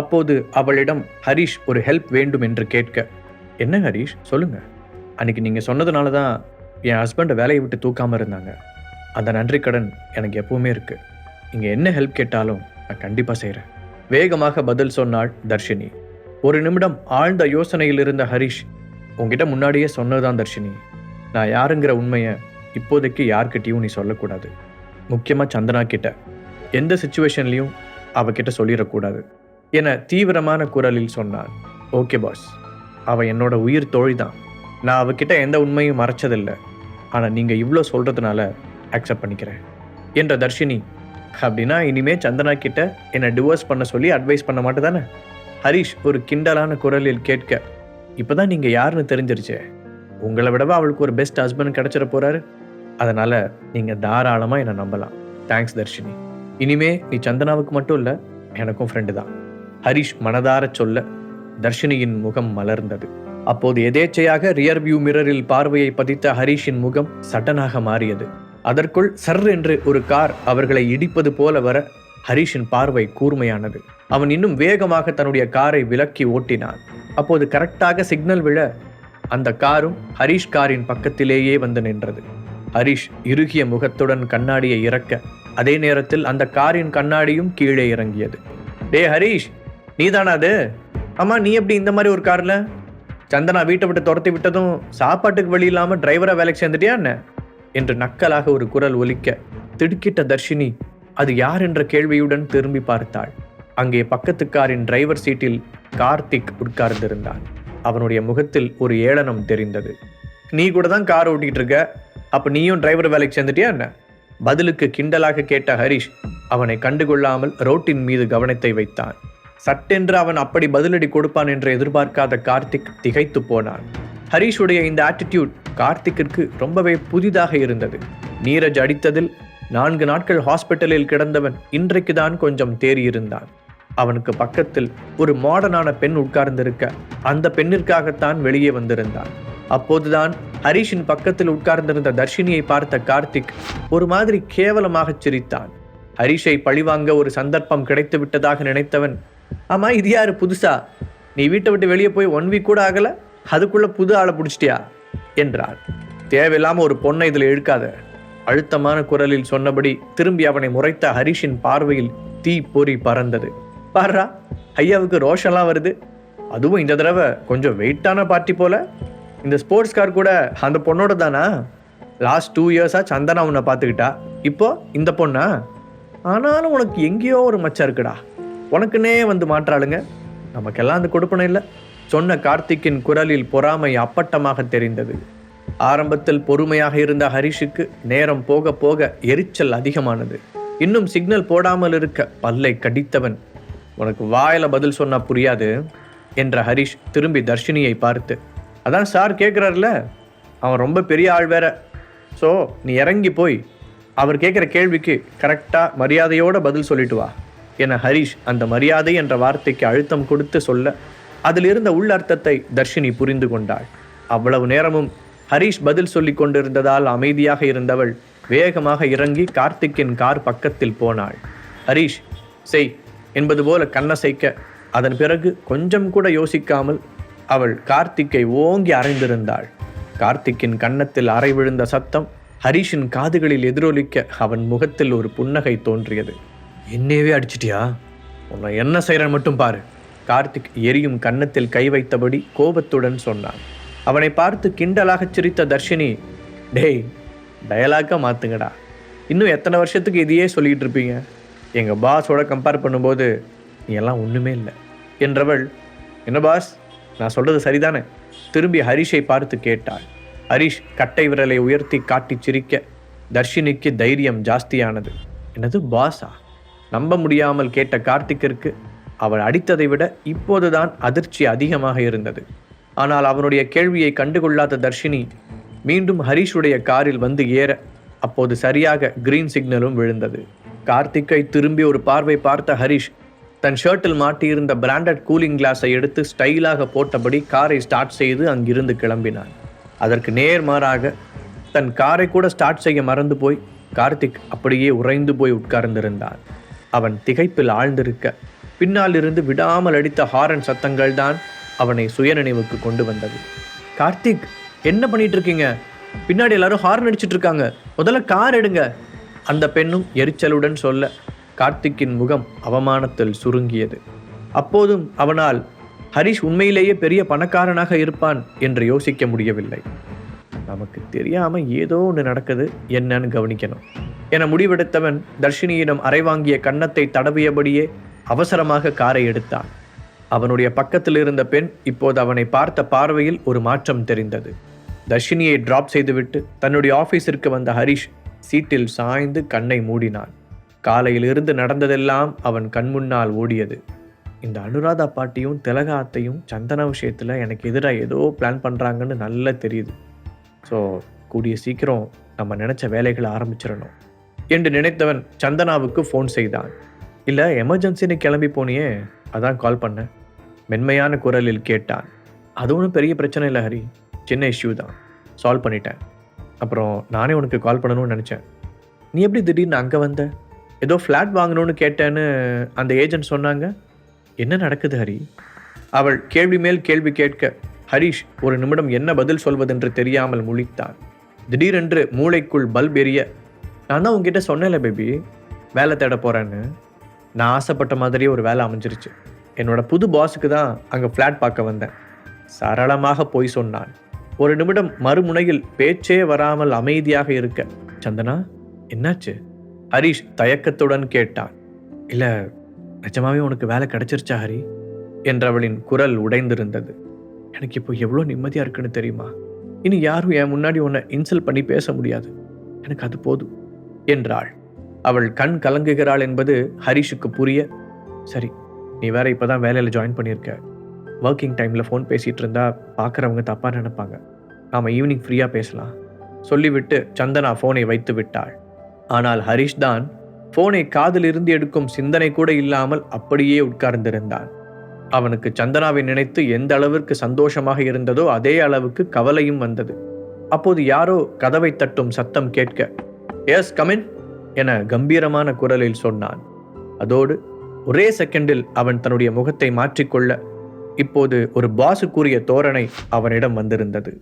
அப்போது அவளிடம் ஹரிஷ் ஒரு ஹெல்ப் வேண்டும் என்று கேட்க என்ன ஹரிஷ்? சொல்லுங்க. அன்னைக்கு நீங்க சொன்னதுனால தான் என் ஹஸ்பண்டை வேலையை விட்டு தூக்காம இருந்தாங்க. அந்த நன்றி கடன் எனக்கு எப்பவுமே இருக்கு. நீங்கள் என்ன ஹெல்ப் கேட்டாலும் நான் கண்டிப்பா செய்கிறேன் வேகமாக பதில் சொன்னாள் தர்ஷினி. ஒரு நிமிடம் ஆழ்ந்த யோசனையில் இருந்த ஹரிஷ் உங்ககிட்ட முன்னாடியே சொன்னதுதான் தர்ஷினி. நான் யாருங்கிற உண்மையை இப்போதைக்கு யார்கிட்டையும் நீ சொல்லக்கூடாது. முக்கியமாக சந்தனா கிட்ட. எந்த சுச்சுவேஷன்லையும் அவகிட்ட சொல்லிடக்கூடாது. என தீவிரமான குரலில் சொன்னான். Okay boss. அவள் என்னோட உயிர் தோழி தான் நான் அவகிட்ட எந்த உண்மையும் மறைச்சதில்லை. ஆனால் நீங்கள் இவ்வளோ சொல்கிறதுனால அக்செப்ட் பண்ணிக்கிறேன். என்ற தர்ஷினி அப்படின்னா இனிமே சந்தனா கிட்ட என்னை டிவோர்ஸ் பண்ண சொல்லி அட்வைஸ் பண்ண மாட்டேதானே? ஹரிஷ் ஒரு கிண்டலான குரலில் கேட்க இப்போ தான் நீங்கள் யாருன்னு தெரிஞ்சிருச்சே? உங்களை விடவா அவளுக்கு ஒரு பெஸ்ட் ஹஸ்பண்ட் கிடச்சிட போகிறாரு அதனால் நீங்கள் தாராளமாக என்னை நம்பலாம். தேங்க்ஸ் தர்ஷினி. இனிமே நீ சந்தனாவுக்கு மட்டும் இல்லை எனக்கும் ஃப்ரெண்டு தான். ஹரிஷ் மனதார சொல்ல தர்ஷினியின் முகம் மலர்ந்தது. அப்போது எதேச்சையாக ரியர் வியூ மிரரில் பார்வையை பதித்த ஹரிஷின் முகம் சட்டனாக மாறியது. அதற்குள் சர் என்று ஒரு கார் அவர்களை இடிப்பது போல வர ஹரிஷின் பார்வை கூர்மையானது. அவன் இன்னும் வேகமாக தன்னுடைய காரை விலக்கி ஓட்டினான். அப்போது கரெக்டாக சிக்னல் விழ அந்த காரும் ஹரிஷ் காரின் பக்கத்திலேயே வந்து நின்றது. ஹரிஷ் இறுகிய முகத்துடன் கண்ணாடியை இறக்க அதே நேரத்தில் அந்த காரின் கண்ணாடியும் கீழே இறங்கியது. டே ஹரிஷ் நீதானா அது? ஆமாம் நீ எப்படி இந்த மாதிரி ஒரு கார்ல? சந்தனா வீட்டை விட்டு துரத்தி விட்டதும் சாப்பாட்டுக்கு வழி இல்லாமல் டிரைவராக வேலைக்கு சேர்ந்துட்டியா என்ன? என்று நக்கலாக ஒரு குரல் ஒலிக்க திடுக்கிட்ட தர்ஷினி அது யார் என்ற கேள்வியுடன் திரும்பி பார்த்தாள். அங்கே பக்கத்து காரின் டிரைவர் சீட்டில் கார்த்திக் உட்கார்ந்திருந்தான். அவனுடைய முகத்தில் ஒரு ஏளனம் தெரிந்தது. நீ கூட தான் கார் ஓட்டிகிட்டு இருக்க. அப்போ நீயும் டிரைவர் வேலைக்கு சேர்ந்துட்டியா என்ன? பதிலுக்கு கிண்டலாக கேட்ட ஹரிஷ் அவனை கண்டுகொள்ளாமல் ரோட்டின் மீது கவனத்தை வைத்தான். சட்டென்று அவன் அப்படி பதிலடி கொடுப்பான் என்று எதிர்பார்க்காத கார்த்திக் திகைத்து போனான். ஹரிஷுடைய இந்த ஆட்டிடியூட் கார்த்திக்கிற்கு ரொம்பவே புதிதாக இருந்தது. நீரஜ் அடித்ததில் நான்கு நாட்கள் ஹாஸ்பிட்டலில் கிடந்தவன் இன்றைக்கு தான் கொஞ்சம் தேறியிருந்தான் அவனுக்கு பக்கத்தில் ஒரு மாடர்னான பெண் உட்கார்ந்திருக்க அந்த பெண்ணிற்காகத்தான் வெளியே வந்திருந்தான். அப்போதுதான் ஹரிஷின் பக்கத்தில் உட்கார்ந்திருந்த தர்ஷினியை பார்த்த கார்த்திக் ஒரு மாதிரி கேவலமாகச் சிரித்தான். ஹரிஷை பழிவாங்க ஒரு சந்தர்ப்பம் கிடைத்து விட்டதாக நினைத்தவன் ஆமாம் இது யார் புதுசா? நீ வீட்டை விட்டு வெளியே போய் ஒன் வீக் கூட ஆகலை? அதுக்குள்ளே புது ஆளை பிடிச்சிட்டியா? என்றார் தேவையில்லாமல் ஒரு பொண்ணை இதில் இழுக்காத. அழுத்தமான குரலில் சொன்னபடி திரும்பி அவனை முறைத்த ஹரிஷின் பார்வையில் தீ பொறி பறந்தது. பாரா ஐயாவுக்கு ரோஷம்லாம் வருது. அதுவும் இந்த தடவை கொஞ்சம் வெயிட்டான பார்ட்டி போல. இந்த ஸ்போர்ட்ஸ் கார் கூட அந்த பொண்ணோட தானா? லாஸ்ட் டூ இயர்ஸா சந்தனா உன்னை பார்த்துக்கிட்டா. இப்போ இந்த பொண்ணா? ஆனாலும் உனக்கு எங்கேயோ ஒரு மச்சம் இருக்குடா. உனக்குன்னே வந்து மாற்றாளுங்க. நமக்கெல்லாம் அந்த கொடுப்பனை இல்லை. சொன்ன கார்த்திக்கின் குரலில் பொறாமை அப்பட்டமாக தெரிந்தது. ஆரம்பத்தில் பொறுமையாக இருந்த ஹரிஷுக்கு நேரம் போக போக எரிச்சல் அதிகமானது. இன்னும் சிக்னல் போடாமல் இருக்க பல்லை கடித்தவன். உனக்கு வாயில பதில் சொன்னா புரியாது என்ற ஹரிஷ் திரும்பி தர்ஷினியை பார்த்து அதான் சார் கேட்குறாருல அவன் ரொம்ப பெரிய ஆள் வேற. ஸோ நீ இறங்கி போய் அவர் கேட்குற கேள்விக்கு கரெக்டாக மரியாதையோட பதில் சொல்லிட்டு வா. என ஹரிஷ் அந்த மரியாதை என்ற வார்த்தைக்கு அழுத்தம் கொடுத்து சொல்ல அதில் இருந்த உள்ளர்த்தத்தை தர்ஷினி புரிந்து கொண்டாள். அவ்வளவு நேரமும் ஹரீஷ் பதில் சொல்லி கொண்டிருந்ததால் அமைதியாக இருந்தவள் வேகமாக இறங்கி கார்த்திக்கின் கார் பக்கத்தில் போனாள். ஹரிஷ் செய் என்பது போல கண்ணசைக்க அதன் பிறகு கொஞ்சம் கூட யோசிக்காமல் அவள் கார்த்திக்கை ஓங்கி அறைந்திருந்தாள். கார்த்திக்கின் கன்னத்தில் அறை விழுந்த சத்தம் ஹரீஷின் காதுகளில் எதிரொலிக்க அவன் முகத்தில் ஒரு புன்னகை தோன்றியது. என்னையவே அடிச்சிட்டியா? உன்னை என்ன செய்கிறேன் மட்டும் பாரு. கார்த்திக் எரியும் கன்னத்தில் கை வைத்தபடி கோபத்துடன் சொன்னான். அவனை பார்த்து கிண்டலாகச் சிரித்த தர்ஷினி டேய் டயலாக்கா மாத்துங்கடா. இன்னும் எத்தனை வருஷத்துக்கு இதையே சொல்லிட்டு இருப்பீங்க? எங்க பாஸோட கம்பேர் பண்ணும்போது நீ எல்லாம் ஒண்ணுமே இல்லை. என்றவள் என்ன பாஸ் நான் சொல்றது சரிதானே? திரும்பி ஹரிஷை பார்த்து கேட்டாள். ஹரிஷ் கட்டை விரலை உயர்த்தி காட்டி சிரிக்க தர்ஷினிக்கு தைரியம் ஜாஸ்தியானது. என்னது பாஸா நம்ப முடியாமல் கேட்ட கார்த்திக்கிற்கு அவள் அடித்ததை விட இப்போதுதான் அதிர்ச்சி அதிகமாக இருந்தது. ஆனால் அவனுடைய கேள்வியை கண்டுகொள்ளாத தர்ஷினி மீண்டும் ஹரீஷுடைய காரில் வந்து ஏற அப்போது சரியாக கிரீன் சிக்னலும் விழுந்தது. கார்த்திக்கை திரும்பி ஒரு பார்வை பார்த்த ஹரிஷ் தன் ஷர்ட்டில் மாட்டியிருந்த பிராண்டட் கூலிங் கிளாஸை எடுத்து ஸ்டைலாக போட்டபடி காரை ஸ்டார்ட் செய்து அங்கிருந்து கிளம்பினான். அதற்கு நேர்மாறாக தன் காரை கூட ஸ்டார்ட் செய்ய மறந்து போய் கார்த்திக் அப்படியே உறைந்து போய் உட்கார்ந்திருந்தான். அவன் திகைப்பில் ஆழ்ந்திருக்க. பின்னால் இருந்து விடாமல் அடித்த ஹாரன் சத்தங்கள் தான் அவனை சுயநினைவுக்கு கொண்டு வந்தது. கார்த்திக் என்ன பண்ணிட்டு இருக்கீங்க பின்னாடி எல்லாரும் ஹார்ன் அடிச்சிட்டு இருக்காங்க முதல்ல கார் எடுங்க. அந்த பெண்ணும் எரிச்சலுடன் சொல்ல கார்த்திக்கின் முகம் அவமானத்தில் சுருங்கியது. அப்போதும் அவனால் ஹரிஷ் உண்மையிலேயே பெரிய பணக்காரனாக இருப்பான் என்று யோசிக்க முடியவில்லை. நமக்கு தெரியாமல் ஏதோ ஒன்று நடக்குது. என்னன்னு கவனிக்கணும். என முடிவெடுத்தவன் தர்ஷினியிடம் அரைவாங்கிய கன்னத்தை தடவியபடியே அவசரமாக காரை எடுத்தான். அவனுடைய பக்கத்தில் இருந்த பெண் இப்போது அவனை பார்த்த பார்வையில் ஒரு மாற்றம் தெரிந்தது. தர்ஷினியை டிராப் செய்துவிட்டு தன்னுடைய ஆஃபீஸிற்கு வந்த ஹரிஷ் சீட்டில் சாய்ந்து கண்ணை மூடினான். காலையிலிருந்து நடந்ததெல்லாம் அவன் கண்முன்னால் ஓடியது. இந்த அனுராதா பாட்டியும் திலகாத்தையும் சந்தன விஷயத்தில் எனக்கு எதிராக ஏதோ பிளான் பண்ணுறாங்கன்னு நல்லா தெரியுது. ஸோ கூடிய சீக்கிரம் நம்ம நினச்ச வேலைகளை ஆரம்பிச்சிடணும். என்று நினைத்தவன் சந்தனாவுக்கு ஃபோன் செய்தான். இல்லை எமர்ஜென்சின்னு கிளம்பி போனியே அதான் கால் பண்ணேன் மென்மையான குரலில் கேட்டான். அது ஒன்றும் பெரிய பிரச்சனை இல்லை ஹரி. சின்ன இஷ்யூ தான். சால்வ் பண்ணிட்டேன். அப்புறம் நானே உனக்கு கால் பண்ணணும்னு நினச்சேன். நீ எப்படி திடீர்னு அங்கே வந்த? ஏதோ ஃப்ளாட் வாங்கணும்னு கேட்டேன்னு அந்த ஏஜென்ட் சொன்னாங்க? என்ன நடக்குது ஹரி? அவள் கேள்வி மேல் கேள்வி கேட்க ஹரிஷ் ஒரு நிமிடம் என்ன பதில் சொல்வதென்று தெரியாமல் முழித்தான் திடீரென்று மூளைக்குள் பல்ப் எரிய நான் தான் உங்ககிட்ட சொன்னேன்ல பேபி வேலை தேட போகிறேன்னு நான் ஆசைப்பட்ட மாதிரியே ஒரு வேலை அமைஞ்சிருச்சு. என்னோட புது பாஸுக்கு தான் அங்கே ஃப்ளாட் பார்க்க வந்தேன். சரளமாக போய் சொன்னான். ஒரு நிமிடம் மறுமுனையில் பேச்சே வராமல் அமைதியாக இருக்க சந்தனா என்னாச்சு? ஹரிஷ் தயக்கத்துடன் கேட்டான். இல்லை நிஜமாவே உனக்கு வேலை கிடைச்சிருச்சா ஹரி? என்றவளின் குரல் உடைந்திருந்தது. எனக்கு இப்போ எவ்வளோ நிம்மதியாக இருக்குன்னு தெரியுமா? இனி யாரும் என் முன்னாடி உன்னை இன்சல்ட் பண்ணி பேச முடியாது. எனக்கு அது போதும் என்றாள். அவள் கண் கலங்குகிறாள் என்பது ஹரிஷுக்கு புரிய சரி நீ வேற இப்பதான் வேலையில் ஜாயின் பண்ணியிருக்க. ஒர்க்கிங் டைமில் ஃபோன் பேசிகிட்டு இருந்தா பார்க்குறவங்க தப்பாக நினைப்பாங்க. நாம் ஈவினிங் ஃப்ரீயாக பேசலாம். சொல்லிவிட்டு சந்தனா ஃபோனை வைத்து விட்டாள். ஆனால் ஹரிஷ் தான் ஃபோனை காதிலிருந்து எடுக்கும் சிந்தனை கூட இல்லாமல் அப்படியே உட்கார்ந்திருந்தான். அவனுக்கு சந்தனாவை நினைத்து எந்த அளவிற்கு சந்தோஷமாக இருந்ததோ அதே அளவுக்கு கவலையும் வந்தது. அப்போது யாரோ கதவை தட்டும் சத்தம் கேட்க எஸ் கமின் என கம்பீரமான குரலில் சொன்னான். அதோடு ஒரே செகண்டில் அவன் தன்னுடைய முகத்தை மாற்றிக்கொள்ள இப்போது ஒரு பாசு கூறிய தோரணை அவனிடம் வந்திருந்தது.